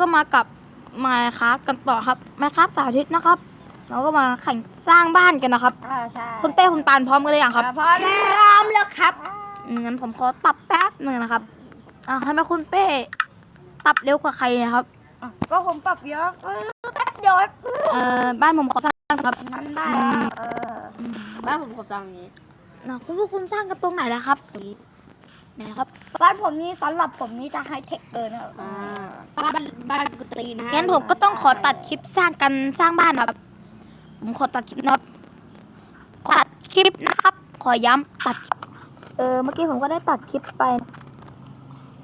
ก็มากับมาครับกันต่อครับมาครับสาธิตนะครับ เราก็มาแข่งสร้างบ้านกันนะครับ อ่าใช่คุณเป้คุณปานพร้อมกันเลยยังครับพร้อมแล้วพร้อมแล้วครับอืมงั้นผมขอปรับแป๊บหนึ่งนะครับอ่าให้มาคุณเป้ปรับเร็วกว่าใครนะครับ อะก็ผมปรับเยอะเออแป๊บเดียวเองเอ่อบ้านผมขอสร้างครับนั้นได้แล้วเออบ้านผมขอสร้างอย่างนี้นะคุณผู้คุณสร้างกันตรงไหนแล้วครับไหนครับ บ้านผมนี่สำหรับผมนี่จะไฮเทคเกินครับอ่า บ้านบ้านกุฏินะฮะงั้นผมก็ต้องขอตัดคลิปสร้างกันสร้างบ้านนะครับ ผมขอตัดคลิปนะครับขอตัดคลิปนะครับ ขอย้ำตัดคลิปเออเมื่อกี้ผมก็ได้ตัดคลิปไป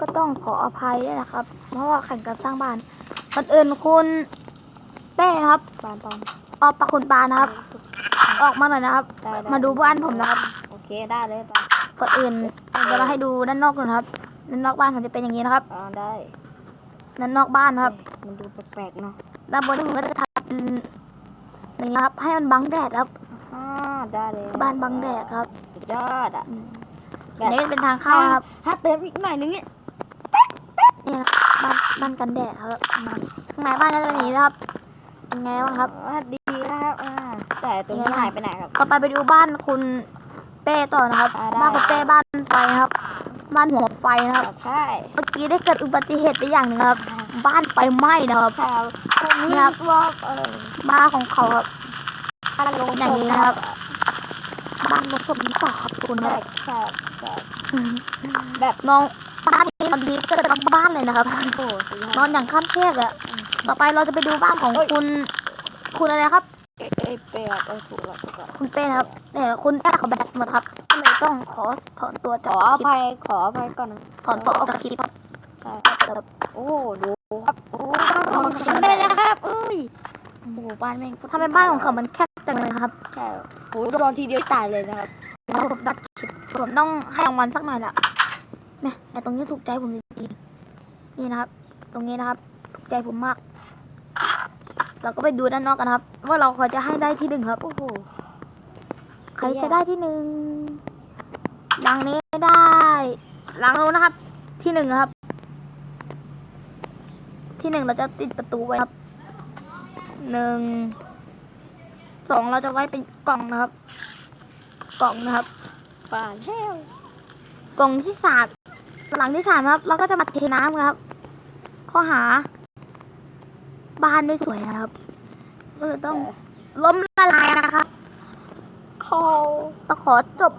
ก็ต้องขออภัยด้วยนะครับ เพราะว่าแข่งกันสร้างบ้านก่อนอื่นคุณเป้นะครับปานปานออกปากคุณปานะครับ ออกมาหน่อยนะครับ ได้ได้มาดูบ้านผมนะครับ โอเคได้เลยปาน ก่อนอื่นผมจะมาให้ดูด้านนอกก่อนนะครับด้านนอกบ้านผมจะเป็นอย่างนี้นะครับอ่าได้ด้านนอกบ้านนะครับ มันดูแปลกๆเนาะด้านบนผมก็จะทำเป็นอย่างนี้ครับ ให้มันบังแดดครับอ่าได้เลยบ้านบังแดดครับสุดยอดอะอืมอันนี้เป็นทางเข้านะครับถ้าเติมอีกหน่อยนึงเนี่ยนี่นะครับบ้านบ้านกันแดดครับข้างในบ้านก็จะเป็นอย่างนี้นะครับเป็นไงบ้างครับอ่าดีนะครับอ่าแต่ตรงนี้หายไปไหนครับต่อไปไปดูบ้านคุณ เป้ต่อนะครับอ่าได้บ้านคุณเป้บ้านไฟนะครับบ้านหัวไฟนะครับใช่เมื่อกี้ได้เกิดอุบัติเหตุไปอย่างหนึงครับ บ้านไฟไหม้นะครับใช่ครับคนนี้ครับตัวเออบ้านของเขาครับบ้านลงอย่างนี้นะครับบ้านรถศพหรือเปล่าครับคุณคใช่รับใช่ใช่แบบน้องบ้านนี้มันดีเกิดทั้งบ้านเลยนะครับโอ้สุดยนออดนอย่างขั้นเทพเลยอะต่อไปเราจะไปดูบ้านของคุณ คุณอะไรครับเอ้ยเอ้ยเปรี้ยวเอ้ยถูกแล้วถูกแล้วคุณเป้นะครับเนี่ยคุณเป้เขาแบตหมดครับก็เลยต้องขอถอนตัวขจากออคลิปภัยขออภัยก่อนนะถอนตัวออกจากคลิปครับใช่โอ้ดูครับโอ้ไม่เป็นไรครับเอ้ยโอ้โหบ้านแม่งทำไมบ้านของเขามันแคบจังเลยครับใช่โอ้โหโดนทีเดียวตายเลยนะครับแล้วผมตัดคลิปผมต้องให้รางวัลสักหน่อยละแม่ไอตรงนี้ถูกใจผมจริงๆนี่นะครับ ตรงนี้นะครับ ถูกใจผมมาก เราก็ไปดูด้านนอกกันครับ ว่าเราขอจะให้ได้ที่หนึ่งครับ โอ้โห ใครจะได้ที่หนึ่งหลังนี้ได้ หลังนู้นนะครับ ที่หนึ่งครับ ที่หนึ่งเราจะติดประตูไว้ครับ หนึ่ง สองเราจะไว้เป็นกล่องนะครับ กล่องนะครับป่านแห้วกล่องที่สามหลังที่สามครับ เราก็จะมาเทน้ำครับ ข้อหา บ้านไม่สวยนะครับ ก็เลยต้องล้มละลายนะครับโอ้ต้องขอจบ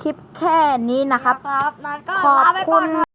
คลิปแค่นี้นะครับ ครับนั้นก็ขอบลาไปคุก่อนณนะ